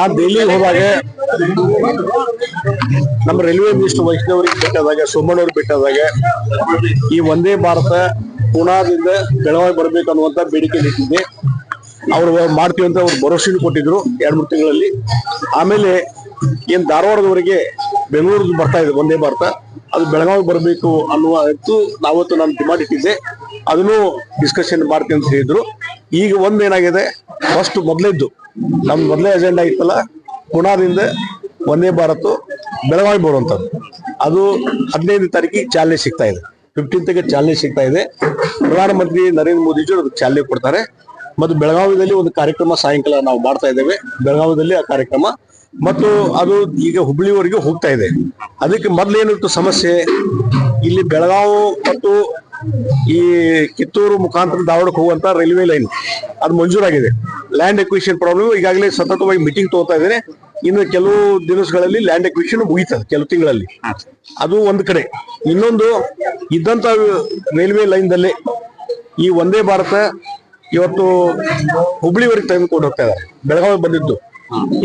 ನಾನ್ ದೆಹಲಿಗೆ ಹೋದಾಗ ನಮ್ಮ ರೈಲ್ವೆ ಮಿನಿಸ್ಟರ್ ವೈಷ್ಣವರಿಗೆ ಭೇಟಿಯಾದಾಗ ಸೋಮಣ್ಣವ್ರಿಗೆ ಭೇಟಿಯಾದಾಗ ಈ ಒಂದೇ ಭಾರತ ಪುಣಾದಿಂದ ಬೆಳವಾಗಿ ಬರಬೇಕು ಅನ್ನುವಂತ ಬೇಡಿಕೆ ಇಟ್ಟಿದ್ದೆ. ಅವ್ರು ಮಾಡ್ತೀವಿ ಅಂತ ಅವ್ರು ಭರವಸೆ ಕೊಟ್ಟಿದ್ರು ಎರಡು ಮೂರು ತಿಂಗಳಲ್ಲಿ. ಆಮೇಲೆ ಏನ್ ಧಾರವಾಡದವರೆಗೆ ಬೆಂಗಳೂರಿಗೆ ಬರ್ತಾ ಇದೆ ಒಂದೇ ಭಾರತ. ಅದು ಬೆಳಗಾವಿ ಬರಬೇಕು ಅನ್ನುವ ಇತ್ತು ನಾವತ್ತು ನಾನು ಡಿಮಾಂಡ್ ಇಟ್ಟಿದ್ದೆ. ಅದನ್ನು ಡಿಸ್ಕಷನ್ ಮಾಡ್ತೀನಿ ಅಂತ ಹೇಳಿದ್ರು. ಈಗ ಒಂದೇನಾಗಿದೆ? ಫಸ್ಟ್ ಮೊದಲೇದ್ದು. ನಮ್ ಮೊದಲೇ ಅಜೆಂಡಾ ಇತ್ತಲ್ಲ ಪುಣಾದಿಂದ ಒಂದೇ ಭಾರತ ಬೆಳಗಾವಿ ಬರುವಂತದ್ದು ಅದು ಹದಿನೈದು ತಾರೀಕಿಗೆ ಚಾಲನೆ ಸಿಗ್ತಾ ಇದೆ. ಫಿಫ್ಟೀನ್ತ್ಗೆ ಚಾಲನೆ ಸಿಗ್ತಾ ಇದೆ. ಪ್ರಧಾನಮಂತ್ರಿ ನರೇಂದ್ರ ಮೋದಿಜಿ ಅದಕ್ಕೆ ಚಾಲನೆ ಕೊಡ್ತಾರೆ. ಮತ್ತು ಬೆಳಗಾವಿಯಲ್ಲಿ ಒಂದು ಕಾರ್ಯಕ್ರಮ ಸಾಯಂಕಾಲ ನಾವು ಮಾಡ್ತಾ ಇದ್ದೇವೆ. ಬೆಳಗಾವಿಯಲ್ಲಿ ಆ ಕಾರ್ಯಕ್ರಮ. ಮತ್ತು ಅದು ಈಗ ಹುಬ್ಳಿವರೆಗೆ ಹೋಗ್ತಾ ಇದೆ. ಅದಕ್ಕೆ ಮೊದಲೇನಿತ್ತು ಸಮಸ್ಯೆ, ಇಲ್ಲಿ ಬೆಳಗಾವಿ ಮತ್ತು ಈ ಕಿತ್ತೂರು ಮುಖಾಂತರ ಧಾರವಾಡಕ್ಕೆ ಹೋಗುವಂತ ರೈಲ್ವೆ ಲೈನ್ ಅದು ಮಂಜೂರಾಗಿದೆ. ಲ್ಯಾಂಡ್ ಎಕ್ವಿಷನ್ ಪ್ರಾಬ್ಲಮ್ ಈಗಾಗಲೇ ಸತತವಾಗಿ ಮೀಟಿಂಗ್ ತಗೋತಾ ಇದ್ದೇನೆ. ಇನ್ನು ಕೆಲವು ದಿನಗಳಲ್ಲಿ ಲ್ಯಾಂಡ್ ಎಕ್ವಿಷನ್ ಮುಗೀತದೆ, ಕೆಲವು ತಿಂಗಳಲ್ಲಿ. ಅದು ಒಂದು ಕಡೆ. ಇನ್ನೊಂದು, ಇದ್ದಂತ ರೈಲ್ವೆ ಲೈನ್ದಲ್ಲಿ ಈ ಒಂದೇ ಭಾರತ ಇವತ್ತು ಹುಬ್ಳಿವರೆಗೆ ತೆಗೆದುಕೊಂಡು ಹೋಗ್ತಾ ಇದ್ದಾರೆ. ಬೆಳಗಾವಿ ಬಂದಿದ್ದು.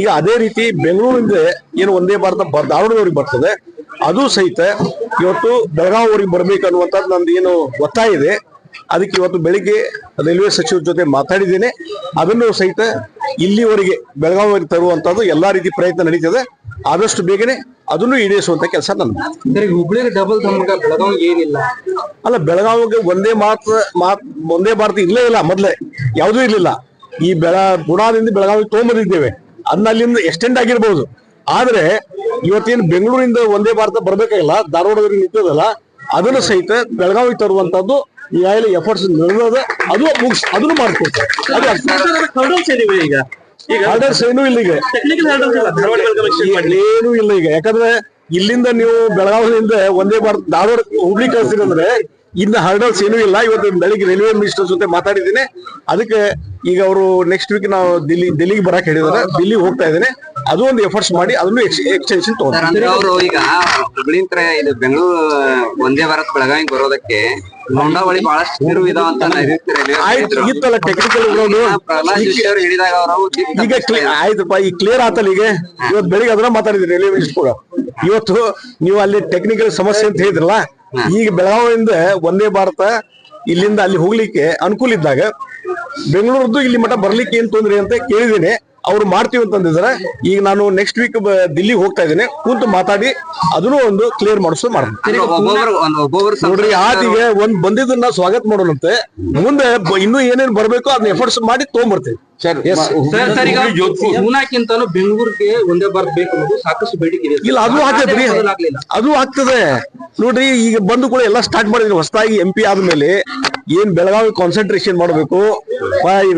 ಈಗ ಅದೇ ರೀತಿ ಬೆಂಗಳೂರಿಂದ ಏನು ಒಂದೇ ಭಾರತ ಧಾರವಾಡದವರೆಗೆ ಬರ್ತದೆ. ಅದು ಸಹಿತ ಇವತ್ತು ಬೆಳಗಾವಿವರೆಗೆ ಬರ್ಬೇಕು ಅನ್ನುವಂಥದ್ದು ನಂದು ಏನು ಒತ್ತಾಯ ಇದೆ. ಅದಕ್ಕೆ ಇವತ್ತು ಬೆಳಿಗ್ಗೆ ರೈಲ್ವೆ ಸಚಿವರ ಜೊತೆ ಮಾತಾಡಿದ್ದೇನೆ. ಅದನ್ನು ಸಹಿತ ಇಲ್ಲಿವರೆಗೆ ಬೆಳಗಾವಿಗೆ ತರುವಂತದ್ದು ಎಲ್ಲಾ ರೀತಿ ಪ್ರಯತ್ನ ನಡೀತದೆ. ಆದಷ್ಟು ಬೇಗನೆ ಅದನ್ನು ಈಡೇರಿಸುವಂತ ಕೆಲಸ ನಂದು ಹುಬ್ಬಳ್ಳಿ ಹುಬ್ಳಿಗೆ ಡಬಲ್ ಬೆಳಗಾವಿ ಏನಿಲ್ಲ? ಅಲ್ಲ ಬೆಳಗಾವಿಗೆ ಒಂದೇ ಮಾತ್ರ ಮಾತ್ ಒಂದೇ ಭಾರತ ಇಲ್ಲೇ ಇಲ್ಲ ಮೊದ್ಲೇ. ಯಾವುದೂ ಇರಲಿಲ್ಲ. ಈ ಬೆಳ ಬುಡಾದಿಂದ ಬೆಳಗಾವಿ ತೊಗೊಂಬಂದಿದ್ದೇವೆ. ಅದನ್ನ ಅಲ್ಲಿಂದ ಎಕ್ಸ್ಟೆಂಡ್ ಆಗಿರ್ಬೋದು. ಆದ್ರೆ ಇವತ್ತೇನು ಬೆಂಗಳೂರಿಂದ ಒಂದೇ ಭಾರತ ಬರ್ಬೇಕಾಗಿಲ್ಲ ಧಾರವಾಡದಲ್ಲಿ ನಿಂತದಲ್ಲ ಅದನ್ನು ಸಹಿತ ಬೆಳಗಾವಿ ತರುವಂತದ್ದು ನ್ಯಾಯಾಲಯ ಎಫರ್ಟ್ಸ್ ನಡೆದ ಅದು ಮುಗಿಸ್ ಅದನ್ನು ಮಾಡ್ಕೊಡ್ತಾರೆ. ಅದು ಹರ್ಡಲ್ಸ್ ಈಗ? ಆರ್ಡರ್ಸ್ ಏನೂ ಇಲ್ಲ ಈಗ. ಹರ್ಡಲ್ಸ್. ಏನೂ ಇಲ್ಲ ಈಗ. ಯಾಕಂದ್ರೆ ಇಲ್ಲಿಂದ ನೀವು ಬೆಳಗಾವಿಯಿಂದ ಒಂದೇ ಭಾರತ ಧಾರವಾಡ ಹುಬ್ಳಿ ಕಳ್ಸಿರಂದ್ರೆ ಇನ್ನ ಹರ್ಡಲ್ಸ್ ಏನೂ ಇಲ್ಲ. ಇವತ್ತು ಬೆಳಿಗ್ಗೆ ರೈಲ್ವೆ ಮಿನಿಸ್ಟರ್ ಜೊತೆ ಮಾತಾಡಿದ್ದೀನಿ. ಅದಕ್ಕೆ ಈಗ ಅವರು ನೆಕ್ಸ್ಟ್ ವೀಕ್ ನಾವು ದಿಲ್ಲಿ ದಿಲ್ಲಿಗೆ ಬರಕ್ ಹೇಳಿದಾರೆ ದಿಲ್ಲಿಗೆ ಹೋಗ್ತಾ ಇದ್ದೇನೆ. ಅದು ಒಂದು ಎಫರ್ಟ್ಸ್ ಮಾಡಿ ಅದನ್ನು ಎಕ್ಸ್ಟೆನ್ಷನ್ ತಗೊಂಡ್ರೆ. ಅವರು ಈಗ ಹುಬ್ಳಿಂತ್ರ ಇದು ಬೆಂಗಳೂರು ಒಂದೇ ಭಾರತ್ ಬೆಳಗಾವಿ ಬರೋದಕ್ಕೆ ಬಹಳಷ್ಟು ಇದಾವ ಅಂತ ರೈಲ್ವೆ ಆಯ್ತು ಇತ್ತಲ್ಲ ಟೆಕ್ನಿಕಲ್ ಅವರು. ಹೇಳಿದಾಗ ಅವರು ಈಗ ಆಯ್ತಪ್ಪ ಈಗ ಕ್ಲಿಯರ್ ಆತಲ್ಲ ಈಗ. ಇವತ್ತು ಬೆಳಿಗ್ಗೆ ಅದನ್ನ ಮಾತಾಡಿದ್ರಿ ರೈಲ್ವೆ ಮಿನಿಸ್ಟರ್ ಕೂಡ ಇವತ್ತು ನೀವು ಅಲ್ಲಿ ಟೆಕ್ನಿಕಲ್ ಸಮಸ್ಯೆ ಅಂತ ಹೇಳಿದ್ರಲ್ಲ ಈಗ ಬೆಳಗಾವಿಯಿಂದ ಒಂದೇ ಭಾರತ ಇಲ್ಲಿಂದ ಅಲ್ಲಿ ಹೋಗ್ಲಿಕ್ಕೆ ಅನುಕೂಲ ಇದ್ದಾಗ ಬೆಂಗಳೂರದ್ದು ಇಲ್ಲಿ ಮಠ ಬರ್ಲಿಕ್ಕೆ ಏನ್ ತೊಂದ್ರೆ ಅಂತ ಕೇಳಿದ್ದೇನೆ. ಅವ್ರು ಮಾಡ್ತೀವಿ ಅಂತಂದಿದ್ದಾರೆ ಈಗ ನಾನು ನೆಕ್ಸ್ಟ್ ವೀಕ್ ದಿಲ್ಲಿಗೆ ಹೋಗ್ತಾ ಇದ್ದೀನಿ. ಕೂತು ಮಾತಾಡಿ ಅದನ್ನು ಒಂದು ಕ್ಲಿಯರ್ ಮಾಡಿಸೋ ಮಾಡ್ತೀನಿ. ನೋಡ್ರಿ ಆದಿಗೆ ಒಂದ್ ಬಂದಿದ್ದನ್ನ ಸ್ವಾಗತ ಮಾಡೋಣಂತೆ. ಮುಂದೆ ಇನ್ನು ಏನೇನ್ ಬರ್ಬೇಕು ಅದನ್ನ ಎಫರ್ಟ್ಸ್ ಮಾಡಿ ತಗೊಂಡ್ಬರ್ತೀವಿ ಬೆಂಗಳೂರಿಗೆ ಒಂದೇ ಬೇಕು ಅನ್ನೋದು ಸಾಕಷ್ಟು ಬೇಡಿಕೆ ಇದೆ ಇಲ್ಲ ಅದು ಬದಲಾಗ್ಲಿಲ್ಲ. ಅದು ಆಗ್ತದೆ. ನೋಡ್ರಿ ಈಗ ಬಂದು ಕೂಡ ಎಲ್ಲ ಸ್ಟಾರ್ಟ್ ಮಾಡಿದ್ರಿ. ಹೊಸದಾಗಿ ಎಂ ಪಿ ಆದ್ಮೇಲೆ ಏನ್ ಬೆಳಗಾವಿ ಕಾನ್ಸಂಟ್ರೇಷನ್ ಮಾಡಬೇಕು?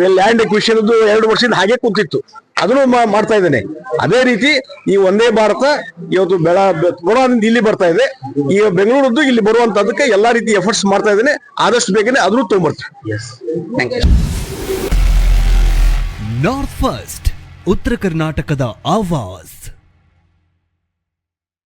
ಲ್ಯಾಂಡ್ ಎಕ್ವಿಷನ್ ಎರಡು ವರ್ಷದಿಂದ ಹಾಗೆ ಕೂತಿತ್ತು. ಅದನ್ನು ಮಾ- ಮಾಡ್ತಾ ಇದ್ದೇನೆ. ಅದೇ ರೀತಿ ಈ ಒಂದೇ ಭಾರತ ಇವತ್ತು ಬೆಳ ಇಲ್ಲಿ ಬರ್ತಾ ಇದೆ. ಈ ಬೆಂಗಳೂರದ್ದು ಇಲ್ಲಿ ಬರುವಂತದಕ್ಕೆ ಎಲ್ಲಾ ರೀತಿ ಎಫರ್ಟ್ಸ್ ಮಾಡ್ತಾ ಇದ್ದೇನೆ. ಆದಷ್ಟು ಬೇಗನೆ ಅದನ್ನು ತಗೊಂಡ್ಬರ್ತೀವಿ ನಾರ್ತ್ ಫಸ್ಟ್ ಉತ್ತರ ಕರ್ನಾಟಕದ ಆವಾಜ್